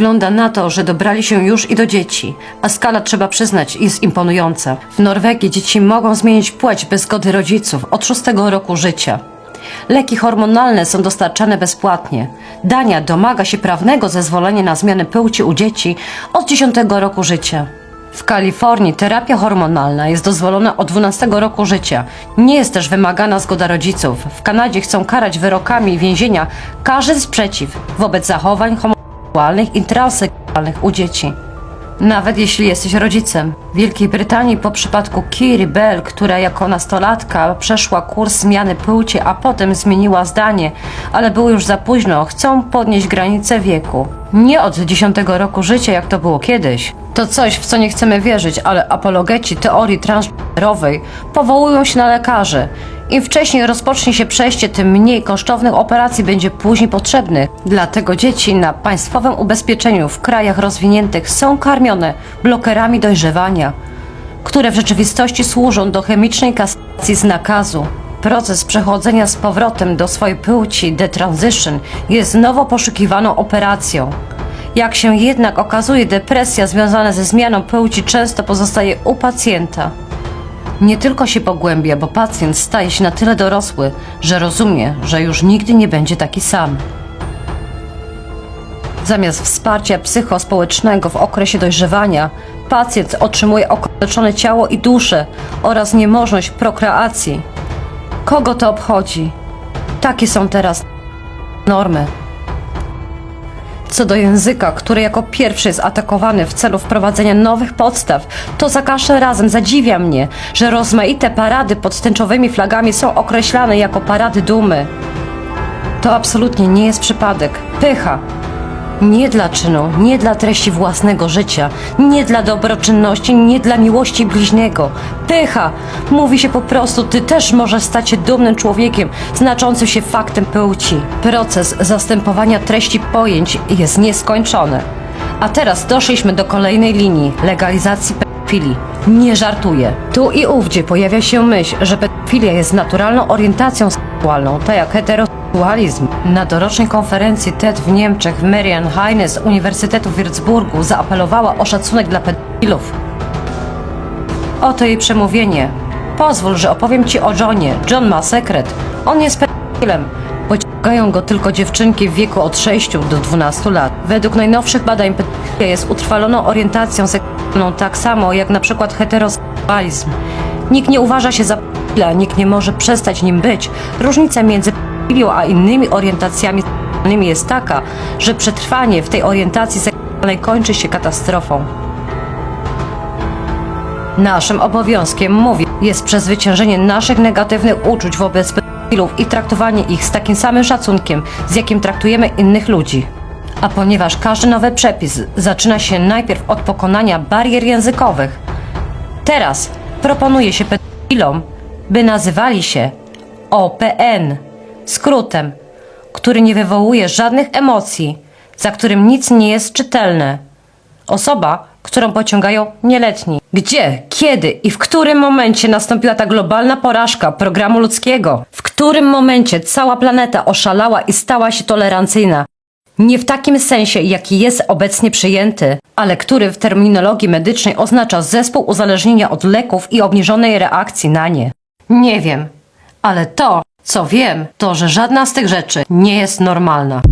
Wygląda na to, że dobrali się już i do dzieci, a skala trzeba przyznać jest imponująca. W Norwegii dzieci mogą zmienić płeć bez zgody rodziców od szóstego roku życia. Leki hormonalne są dostarczane bezpłatnie. Dania domaga się prawnego zezwolenia na zmianę płci u dzieci od 10 roku życia. W Kalifornii terapia hormonalna jest dozwolona od 12 roku życia. Nie jest też wymagana zgoda rodziców. W Kanadzie chcą karać wyrokami więzienia każdy sprzeciw wobec zachowań homoseksualnych i transseksualnych u dzieci. Nawet jeśli jesteś rodzicem. W Wielkiej Brytanii po przypadku Kiri Bell, która jako nastolatka przeszła kurs zmiany płci, a potem zmieniła zdanie, ale było już za późno, chcą podnieść granicę wieku. Nie od 10 roku życia, jak to było kiedyś. To coś, w co nie chcemy wierzyć, ale apologeci teorii transgenderowej powołują się na lekarzy. Im wcześniej rozpocznie się przejście, tym mniej kosztownych operacji będzie później potrzebnych. Dlatego dzieci na państwowym ubezpieczeniu w krajach rozwiniętych są karmione blokerami dojrzewania, które w rzeczywistości służą do chemicznej kastracji z nakazu. Proces przechodzenia z powrotem do swojej płci, detransition, jest nowo poszukiwaną operacją. Jak się jednak okazuje, depresja związana ze zmianą płci często pozostaje u pacjenta. Nie tylko się pogłębia, bo pacjent staje się na tyle dorosły, że rozumie, że już nigdy nie będzie taki sam. Zamiast wsparcia psychospołecznego w okresie dojrzewania, pacjent otrzymuje okaleczone ciało i duszę oraz niemożność prokreacji. Kogo to obchodzi? Takie są teraz normy. Co do języka, który jako pierwszy jest atakowany w celu wprowadzenia nowych podstaw, to za każdym razem zadziwia mnie, że rozmaite parady pod tęczowymi flagami są określane jako parady dumy. To absolutnie nie jest przypadek. Pycha. Nie dla czynu, nie dla treści własnego życia, nie dla dobroczynności, nie dla miłości bliźniego. Pycha! Mówi się po prostu, ty też możesz stać się dumnym człowiekiem, znaczącym się faktem płci. Proces zastępowania treści pojęć jest nieskończony. A teraz doszliśmy do kolejnej linii legalizacji pedofilii. Nie żartuję. Tu i ówdzie pojawia się myśl, że pedofilia jest naturalną orientacją seksualną, tak jak heteroseksualizm. Na dorocznej konferencji TED w Niemczech Marian Heine z Uniwersytetu w Würzburgu zaapelowała o szacunek dla pedofilów. Oto jej przemówienie. Pozwól, że opowiem ci o Johnie. John ma sekret. On jest pedofilem. Pociągają go tylko dziewczynki w wieku od 6 do 12 lat. Według najnowszych badań pedofilia jest utrwaloną orientacją seksualną tak samo jak na przykład heteroseksualizm. Nikt nie uważa się za pedofila, nikt nie może przestać nim być. Różnica między a innymi orientacjami seksualnymi jest taka, że przetrwanie w tej orientacji seksualnej kończy się katastrofą. Naszym obowiązkiem, mówię, jest przezwyciężenie naszych negatywnych uczuć wobec pedofilów i traktowanie ich z takim samym szacunkiem, z jakim traktujemy innych ludzi. A ponieważ każdy nowy przepis zaczyna się najpierw od pokonania barier językowych, teraz proponuje się pedofilom, by nazywali się OPN, skrótem, który nie wywołuje żadnych emocji, za którym nic nie jest czytelne. Osoba, którą pociągają nieletni. Gdzie, kiedy i w którym momencie nastąpiła ta globalna porażka programu ludzkiego? W którym momencie cała planeta oszalała i stała się tolerancyjna? Nie w takim sensie, jaki jest obecnie przyjęty, ale który w terminologii medycznej oznacza zespół uzależnienia od leków i obniżonej reakcji na nie. Nie wiem, ale to, co wiem, to, że żadna z tych rzeczy nie jest normalna.